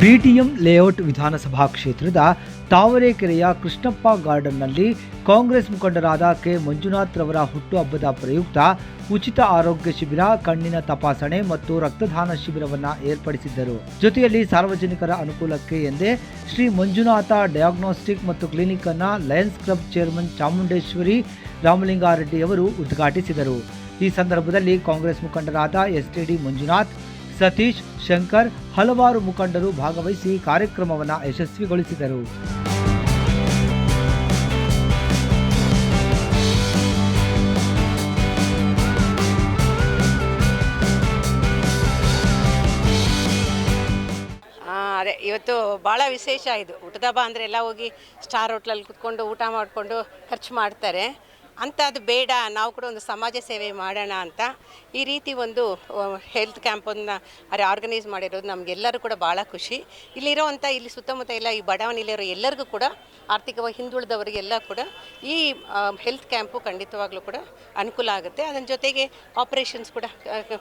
BTM layout ವಿಧಾನಸಭಾ ಕ್ಷೇತ್ರದ ತಾವರೆಕೆರೆಯ ಕೃಷ್ಣಪ್ಪ ಗಾರ್ಡನ್ನಲ್ಲಿ ಕಾಂಗ್ರೆಸ್ ಮುಖಂಡರಾದ ಕೆ. ಮಂಜುನಾಥ್ ರವರ ಹುಟ್ಟುಹಬ್ಬದ ಪ್ರಯುಕ್ತ ಉಚಿತ ಆರೋಗ್ಯ ಶಿಬಿರ, ಕಣ್ಣಿನ ತಪಾಸಣೆ ಮತ್ತು ರಕ್ತದಾನ ಶಿಬಿರವನ್ನು ಏರ್ಪಡಿಸಿದ್ದರು. ಜೊತೆಯಲ್ಲಿ ಸಾರ್ವಜನಿಕರ ಅನುಕೂಲಕ್ಕೆ ಎಂದೇ ಶ್ರೀ ಮಂಜುನಾಥ ಡಯಾಗ್ನೋಸ್ಟಿಕ್ ಮತ್ತು ಕ್ಲಿನಿಕ್ ಅನ್ನು Lions Club chairman Chamundeshwari Ramalingareddy ಅವರು ಉದ್ಘಾಟಿಸಿದರು. ಈ ಸಂದರ್ಭದಲ್ಲಿ ಕಾಂಗ್ರೆಸ್ ಮುಖಂಡರಾದ ಎಸ್ಟಿಡಿ ಮಂಜುನಾಥ್ ಸತೀಶ್ ಶಂಕರ್ ಹಲವಾರು ಮುಖಂಡರು ಭಾಗವಹಿಸಿ ಕಾರ್ಯಕ್ರಮವನ್ನು ಯಶಸ್ವಿಗೊಳಿಸಿದರು. ಅದೇ, ಇವತ್ತು ಭಾಳ ವಿಶೇಷ ಇದು. ಊಟದ ಬಾ ಅಂದರೆ ಎಲ್ಲ ಹೋಗಿ ಸ್ಟಾರ್ ಹೋಟ್ಲಲ್ಲಿ ಕುತ್ಕೊಂಡು ಊಟ ಮಾಡಿಕೊಂಡು ಖರ್ಚು ಮಾಡ್ತಾರೆ. ಅಂತ ಅದು ಬೇಡ, ನಾವು ಕೂಡ ಒಂದು ಸಮಾಜ ಸೇವೆ ಮಾಡೋಣ ಅಂತ ಈ ರೀತಿ ಒಂದು ಹೆಲ್ತ್ ಕ್ಯಾಂಪನ್ನು ಅರೆ ಆರ್ಗನೈಸ್ ಮಾಡಿರೋದು ನಮಗೆಲ್ಲರೂ ಕೂಡ ಭಾಳ ಖುಷಿ. ಇಲ್ಲಿರೋವಂಥ, ಇಲ್ಲಿ ಸುತ್ತಮುತ್ತ ಎಲ್ಲ ಈ ಬಡಾವಣೆಯಲ್ಲಿರೋ ಎಲ್ಲರಿಗೂ ಕೂಡ ಆರ್ಥಿಕವಾಗಿ ಹಿಂದುಳಿದವರಿಗೆಲ್ಲ ಕೂಡ ಈ ಹೆಲ್ತ್ ಕ್ಯಾಂಪು ಖಂಡಿತವಾಗ್ಲೂ ಕೂಡ ಅನುಕೂಲ ಆಗುತ್ತೆ. ಅದರ ಜೊತೆಗೆ ಆಪ್ರೇಷನ್ಸ್ ಕೂಡ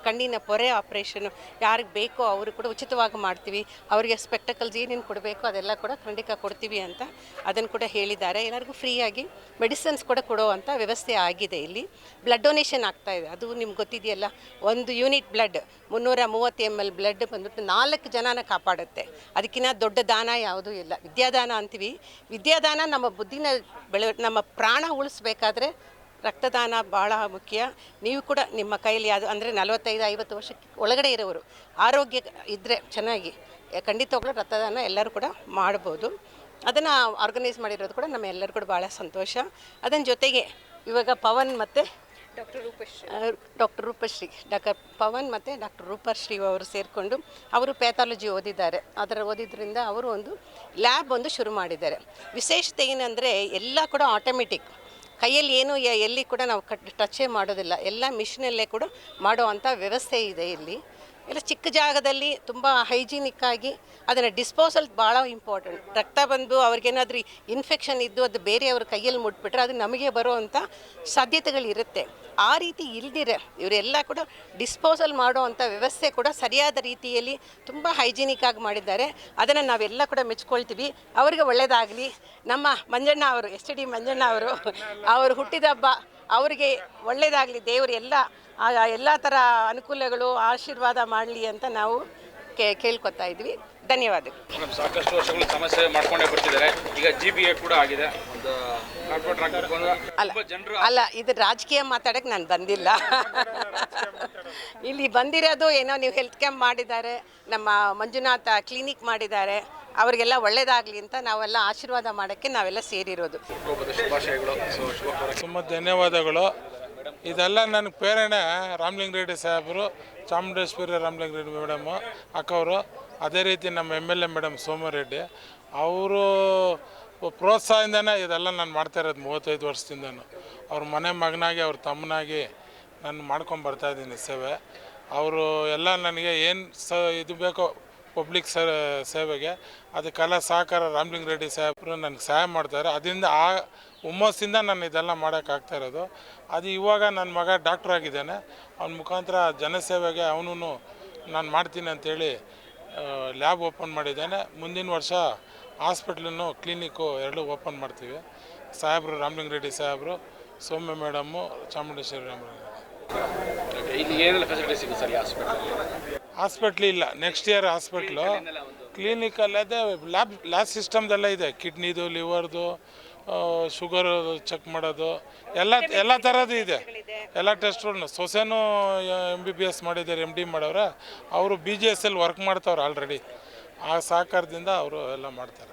ಕಣ್ಣಿನ ಪೊರೆ ಆಪರೇಷನ್ ಯಾರಿಗೆ ಬೇಕೋ ಅವರು ಕೂಡ ಉಚಿತವಾಗಿ ಮಾಡ್ತೀವಿ. ಅವರಿಗೆ ಸ್ಪೆಕ್ಟಕಲ್ಸ್ ಏನೇನು ಕೊಡಬೇಕು ಅದೆಲ್ಲ ಕೂಡ ಖಂಡಿತ ಕೊಡ್ತೀವಿ ಅಂತ ಅದನ್ನು ಕೂಡ ಹೇಳಿದ್ದಾರೆ. ಎಲ್ಲರಿಗೂ ಫ್ರೀಯಾಗಿ ಮೆಡಿಸನ್ಸ್ ಕೂಡ ಕೊಡೋ ಅಂಥ ವ್ಯವಸ್ಥೆ ಆಗಿದೆ ಇಲ್ಲಿ. ಬ್ಲಡ್ ಡೊನೇಷನ್ ಆಗ್ತಾ ಇದೆ. ಅದು ನಿಮ್ಗೆ ಗೊತ್ತಿದೆಯಲ್ಲ? ಒಂದು ಯೂನಿಟ್ ಬ್ಲಡ್ ಮುನ್ನೂರ ಮೂವತ್ತು ಎಂ ಎಲ್ ಬ್ಲಡ್ ಬಂದ್ಬಿಟ್ಟು ನಾಲ್ಕು ಜನನ ಕಾಪಾಡುತ್ತೆ. ಅದಕ್ಕಿಂತ ದೊಡ್ಡ ದಾನ ಯಾವುದೂ ಇಲ್ಲ. ವಿದ್ಯಾದಾನ ಅಂತೀವಿ. ವಿದ್ಯಾದಾನ ನಮ್ಮ ಬುದ್ಧಿನ ಬೆಳೆ, ನಮ್ಮ ಪ್ರಾಣ ಉಳಿಸ್ಬೇಕಾದ್ರೆ ರಕ್ತದಾನ ಭಾಳ ಮುಖ್ಯ. ನೀವು ಕೂಡ ನಿಮ್ಮ ಕೈಯಲ್ಲಿ ಯಾವುದು, ಅಂದರೆ ನಲವತ್ತೈದು, ಐವತ್ತು ವರ್ಷಕ್ಕೆ ಒಳಗಡೆ ಇರೋರು ಆರೋಗ್ಯ ಇದ್ದರೆ ಚೆನ್ನಾಗಿ ಖಂಡಿತವಾಗ್ಲೂ ರಕ್ತದಾನ ಎಲ್ಲರೂ ಕೂಡ ಮಾಡ್ಬೋದು. ಅದನ್ನು ಆರ್ಗನೈಸ್ ಮಾಡಿರೋದು ಕೂಡ ನಮ್ಮ ಎಲ್ಲರೂ ಕೂಡ ಭಾಳ ಸಂತೋಷ. ಅದನ್ನ ಜೊತೆಗೆ ಇವಾಗ ಪವನ್ ಮತ್ತು doctor Rupashree doctor Rupashree doctor Pavan ಮತ್ತು ಡಾಕ್ಟರ್ ರೂಪಶ್ರೀ ಅವರು ಸೇರಿಕೊಂಡು ಅವರು ಪ್ಯಾಥಾಲಜಿ ಓದಿದ್ದಾರೆ. ಅದರ ಓದಿದ್ರಿಂದ ಅವರು ಒಂದು ಲ್ಯಾಬ್ ಒಂದು ಶುರು ಮಾಡಿದ್ದಾರೆ. ವಿಶೇಷತೆ ಏನಂದರೆ ಎಲ್ಲ ಕೂಡ ಆಟೋಮೆಟಿಕ್ ಕೈಯಲ್ಲಿ ಏನು ಎಲ್ಲಿ ಕೂಡ ನಾವು ಕಟ್ ಟಚೇ ಮಾಡೋದಿಲ್ಲ. ಎಲ್ಲ ಮಿಷಿನಲ್ಲೇ ಕೂಡ ಮಾಡೋ ಅಂಥ ವ್ಯವಸ್ಥೆ ಇದೆ ಇಲ್ಲಿ. ಎಲ್ಲ ಚಿಕ್ಕ ಜಾಗದಲ್ಲಿ ತುಂಬ ಹೈಜಿನಿಕ್ ಆಗಿ ಅದನ್ನು ಡಿಸ್ಪೋಸಲ್ ಭಾಳ ಇಂಪಾರ್ಟೆಂಟ್. ರಕ್ತ ಬಂದು ಅವ್ರಿಗೇನಾದ್ರೂ ಇನ್ಫೆಕ್ಷನ್ ಇದ್ದು ಅದು ಬೇರೆಯವ್ರ ಕೈಯಲ್ಲಿ ಮುಟ್ಬಿಟ್ರೆ ಅದು ನಮಗೆ ಬರುವಂಥ ಸಾಧ್ಯತೆಗಳಿರುತ್ತೆ. ಆ ರೀತಿ ಇಲ್ದಿರೆ ಇವರೆಲ್ಲ ಕೂಡ ಡಿಸ್ಪೋಸಲ್ ಮಾಡೋ ಅಂಥ ವ್ಯವಸ್ಥೆ ಕೂಡ ಸರಿಯಾದ ರೀತಿಯಲ್ಲಿ ತುಂಬ ಹೈಜಿನಿಕ್ ಆಗಿ ಮಾಡಿದ್ದಾರೆ. ಅದನ್ನು ನಾವೆಲ್ಲ ಕೂಡ ಮೆಚ್ಕೊಳ್ತೀವಿ. ಅವರಿಗೆ ಒಳ್ಳೆಯದಾಗಲಿ ನಮ್ಮ ಮಂಜಣ್ಣ ಅವರು, ಎಸ್ ಡಿ ಮಂಜಣ್ಣ ಅವರು ಅವರು ಹುಟ್ಟಿದ ಹಬ್ಬ, ಅವರಿಗೆ ಒಳ್ಳೆಯದಾಗಲಿ ದೇವರು ಎಲ್ಲ ಆ ಎಲ್ಲ ಥರ ಅನುಕೂಲಗಳು ಆಶೀರ್ವಾದ ಮಾಡಲಿ ಅಂತ ನಾವು ಕೇ ಕೇಳ್ಕೊತಾ ಇದ್ವಿ. ಧನ್ಯವಾದಗಳು. ಮೇಡಮ್ ಸಾಕಷ್ಟು ವರ್ಷಗಳು ಸಮಸ್ಯೆ ಮಾಡ್ಕೊಂಡೇ ಬರ್ತಿದ್ದಾರೆ. ಈಗ ಜಿ ಬಿ ಎ ಕೂಡ ಆಗಿದೆ. ಒಂದು ಕಾರ್ಪೊರೇಟ್ ಅಲ್ಲ ತುಂಬ ಜನರು ಅಲ್ಲ ಇದು ರಾಜಕೀಯ ಮಾತಾಡಕ್ಕೆ ನಾನು ಬಂದಿಲ್ಲ. ಇಲ್ಲಿ ಬಂದಿರೋದು ಏನೋ ನೀವು ಹೆಲ್ತ್ ಕ್ಯಾಂಪ್ ಮಾಡಿದ್ದಾರೆ ನಮ್ಮ ಮಂಜುನಾಥ ಕ್ಲಿನಿಕ್ ಮಾಡಿದ್ದಾರೆ. ಅವರಿಗೆಲ್ಲ ಒಳ್ಳೇದಾಗಲಿ ಅಂತ ನಾವೆಲ್ಲ ಆಶೀರ್ವಾದ ಮಾಡೋಕ್ಕೆ ನಾವೆಲ್ಲ ಸೇರಿರೋದು. ತುಂಬ ಧನ್ಯವಾದಗಳು. ಇದೆಲ್ಲ ನನ್ನ ಪ್ರೇರಣೆ, ರಾಮಲಿಂಗ ರೆಡ್ಡಿ ಸಾಹೇಬರು, ಚಾಮುಂಡೇಶ್ವರಿ ರಾಮಲಿಂಗ ರೆಡ್ಡಿ ಮೇಡಮು, ಅಕ್ಕವರು, ಅದೇ ರೀತಿ ನಮ್ಮ M L A madam Somareddy. ಅವರು ಪ್ರೋತ್ಸಾಹದಿಂದನೇ ಇದೆಲ್ಲ ನಾನು ಮಾಡ್ತಾ ಇರೋದು ಮೂವತ್ತೈದು ವರ್ಷದಿಂದನೂ. ಅವ್ರ ಮನೆ ಮಗನಾಗಿ, ಅವ್ರ ತಮ್ಮನಾಗಿ ನಾನು ಮಾಡ್ಕೊಂಡು ಬರ್ತಾ ಇದ್ದೀನಿ ಸೇವೆ. ಅವರು ಎಲ್ಲ ನನಗೆ ಏನು ಸ ಇದು ಬೇಕೋ ಪಬ್ಲಿಕ್ ಸರ್ ಸೇವೆಗೆ. ಅದಕ್ಕೆಲ್ಲ ಸಹಕಾರ ರಾಮಲಿಂಗ ರೆಡ್ಡಿ ಸಾಹೇಬರು ನನಗೆ ಸಹಾಯ ಮಾಡ್ತಾರೆ. ಅದರಿಂದ ಆ ಹುಮ್ಮಸ್ಸಿಂದ ನಾನು ಇದೆಲ್ಲ ಮಾಡೋಕ್ಕಾಗ್ತಾ ಇರೋದು. ಅದು ಇವಾಗ ನನ್ನ ಮಗ ಡಾಕ್ಟ್ರ್ ಆಗಿದ್ದಾನೆ. ಅವನ ಮುಖಾಂತರ ಜನಸೇವೆಗೆ ಅವನು ನಾನು ಮಾಡ್ತೀನಿ ಅಂತೇಳಿ ಲ್ಯಾಬ್ ಓಪನ್ ಮಾಡಿದ್ದಾನೆ. ಮುಂದಿನ ವರ್ಷ ಹಾಸ್ಪಿಟ್ಲನ್ನು ಕ್ಲಿನಿಕ್ಕು ಎರಡೂ ಓಪನ್ ಮಾಡ್ತೀವಿ. ಸಾಹೇಬರು ರಾಮಲಿಂಗ ರೆಡ್ಡಿ ಸಾಹೇಬರು, ಸೌಮ್ಯ ಮೇಡಮ್ಮು ಚಾಮುಂಡೇಶ್ವರಿ ರಾಮಲಿಂಗ. ಇಲ್ಲಿ ಏನೆಲ್ಲ ಫೆಸಿಲಿಟಿ ಸಿಗುತ್ತೆ ಸರ್ ಹಾಸ್ಪಿಟಲ್ ಹಾಸ್ಪಿಟ್ಲ್ ಇಲ್ಲ. Next year hospital. ಕ್ಲಿನಿಕಲ್ಲಿ ಅದೇ ಲ್ಯಾಬ್ ಲ್ಯಾಬ್ ಸಿಸ್ಟಮ್ದೆಲ್ಲ ಇದೆ. ಕಿಡ್ನಿದು ಲಿವರ್ದು ಶುಗರ್ ಚೆಕ್ ಮಾಡೋದು. ಎಲ್ಲ ಎಲ್ಲ ಥರದ್ದು ಇದೆ. ಎಲ್ಲ ಟೆಸ್ಟ್ಗಳನ್ನ ಸೊಸೆನೂ ಎಂ ಬಿ ಬಿ ಎಸ್ ಮಾಡಿದ್ದಾರೆ ಎಂ ಡಿ ಮಾಡೋರ ಅವರು B G S L work ಮಾಡ್ತಾವ್ರೆ ಆಲ್ರೆಡಿ ಆ ಸಹಕಾರದಿಂದ ಅವರು ಎಲ್ಲ ಮಾಡ್ತಾರೆ.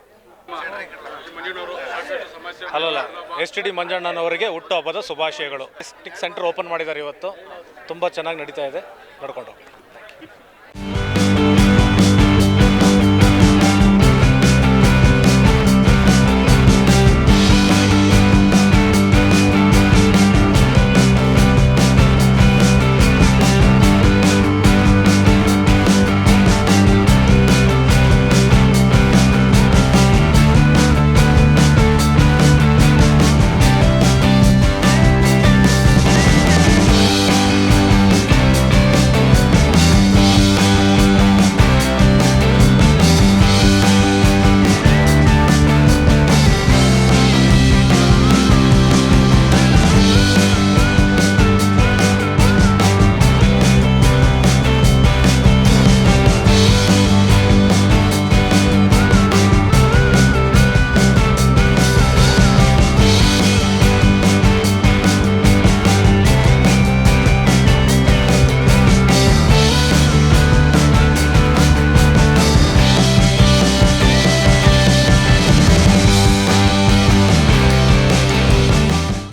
ಅಲ್ಲಲ್ಲ ಎಸ್ ಟಿ ಡಿ ಮಂಜಣ್ಣನವರಿಗೆ ಹುಟ್ಟುಹಬ್ಬದ ಶುಭಾಶಯಗಳು. ಸೆಂಟರ್ ಓಪನ್ ಮಾಡಿದ್ದಾರೆ ಇವತ್ತು. ತುಂಬ ಚೆನ್ನಾಗಿ ನಡೀತಾ ಇದೆ. ನೋಡ್ಕೊಂಡು